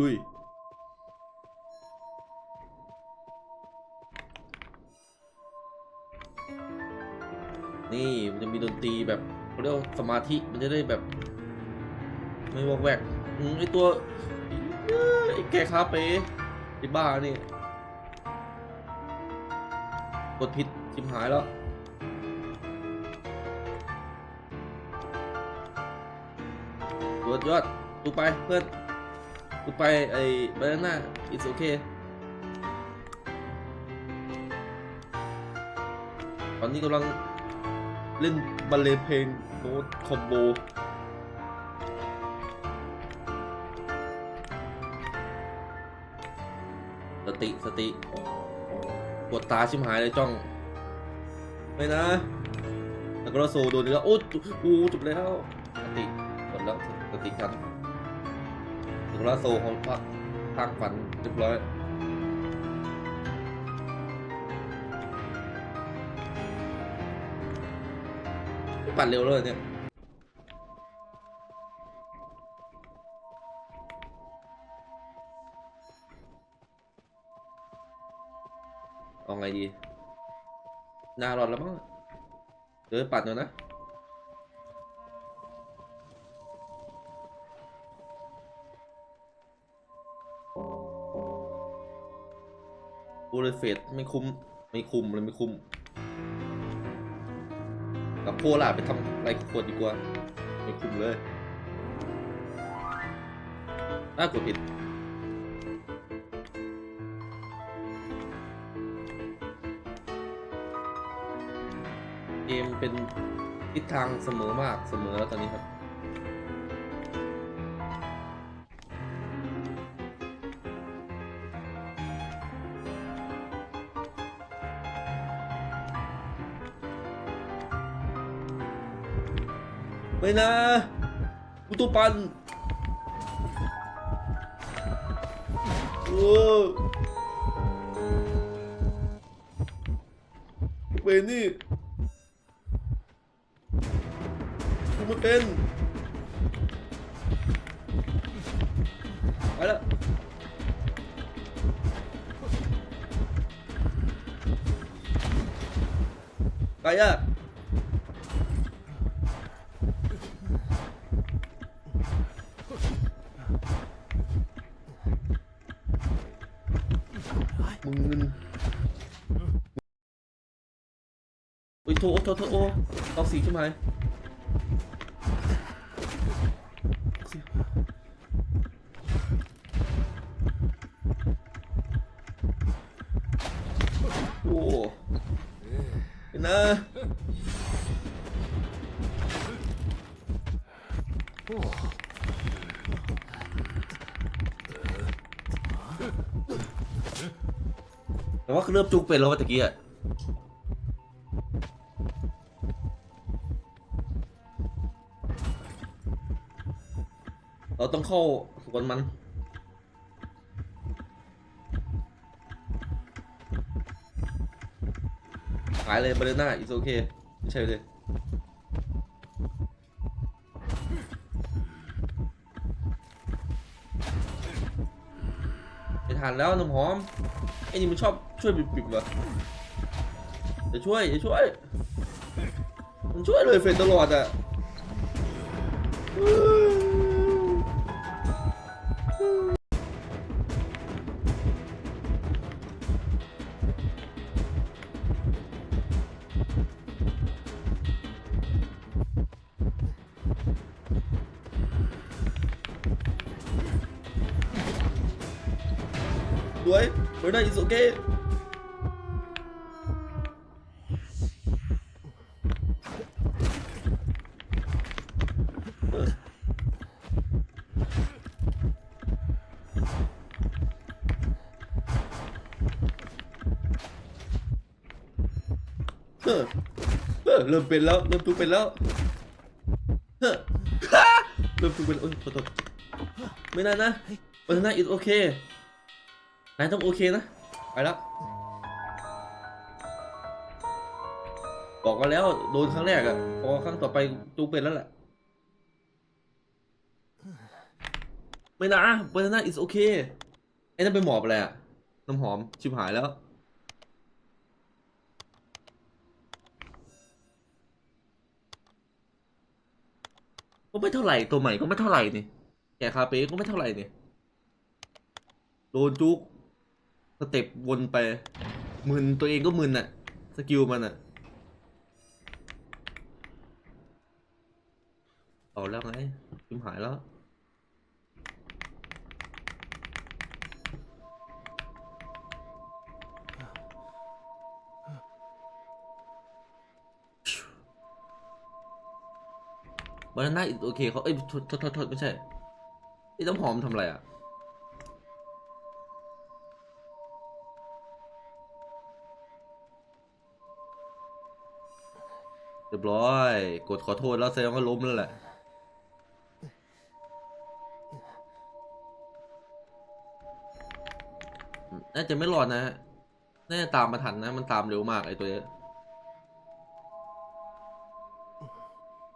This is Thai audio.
ลุย นี่มันจะมีดนตรีแบบเขาเรียกสมาธิมันจะได้แบบ ไม่วอกแวกอืมไอตัวไอแกคาเป้ไอบ้านี่ กดผิดชิมหายแล้วยอดยอดดูไปเพื่อน ดูไปไอ้บานาน่า it's okay ตอนนี้กำลังเล่นบรรเลเพลงโน้ตคอมโบสติ สติปวดตาชิมหายเลยจ้อง ไม่นะ แล้วก็โซโดนอีกแล้ว โอ้จุโอ้จบแล้ว สติหมดแล้ว สติกัน ถึงแล้วโซเขาพักพักฝันเรียบร้อยปั่นเร็วเลยเนี่ยเอาไงดีหน้ารอดแล้วมั้งเดี๋ยวปัดหน่อยนะูเลเฟตไม่คุ้มไม่คุ้มเลยไม่คุ้มกับโพล่าไปทำอะไรกับขวดดีกว่า ไม่คุ้มเลยน่ากดผิดเกมเป็นทิศทางเสมอมากเสมอแล้วตอนนี้ครับ ไม่นะกูตัวปันโอ้เป็นนี่กูไม่เป็นไปแล้วไปอะ มึงเงิน อุ้ยโถโถโถโอเอาสีใช่ไหมโอ้เห็นะแต่ว่าเริ่มจุกเป็นแล้วว่าตะกี้อะ เราต้องเข้าสวนมันหายเลยบาเลน่าอิสโอเค ไม่ใช่เลยไม่ทันแล้วน้ำหอม ไอ้นี่มันชอบช่วยบิบๆเหรอจะช่วยจะช่วย มันช่วยเลยเฟนตลอดอะ สวยเบอร์น่าอิสโอ เออเออเริ่มเป็นแล้วเริ่มทุกเป็นแล้วเฮ้อเริ่มทุกเป็นโอ้ยขอโทษไม่นานนะเบอร์น่าอิสโอเคนายต้องโอเคนะไปแล้วบอกกันแล้วโดนครั้งแรกอะพอครั้งต่อไปจูเป็นแล้วแหละไม่นะบานาน่า is okay ไอ้นั่นเป็นหมอบอะไรอะน้ำหอมชิบหายแล้ว ก็ไม่เท่าไหร่ตัวใหม่ก็ไม่เท่าไหร่นี่แกคาเป้ก็ไม่เท่าไหร่นี่โดนจุกสเต็ปวนไปมึนตัวเองก็มึนอะสกิลมันอะเอาแล้วไงชิมหายแล้ว บานาน่าโอเคเขาเอ้ยโทษโทษโทษไม่ใช่ไอ้น้ำหอมทำอะไรอะเรียบร้อย กดขอโทษแล้วแสดงว่าล้มแล้วแหละน่าจะไม่รอดนะ น่าจะตามมาทันนะ มันตามเร็วมากไอ้ตัวเนี้ย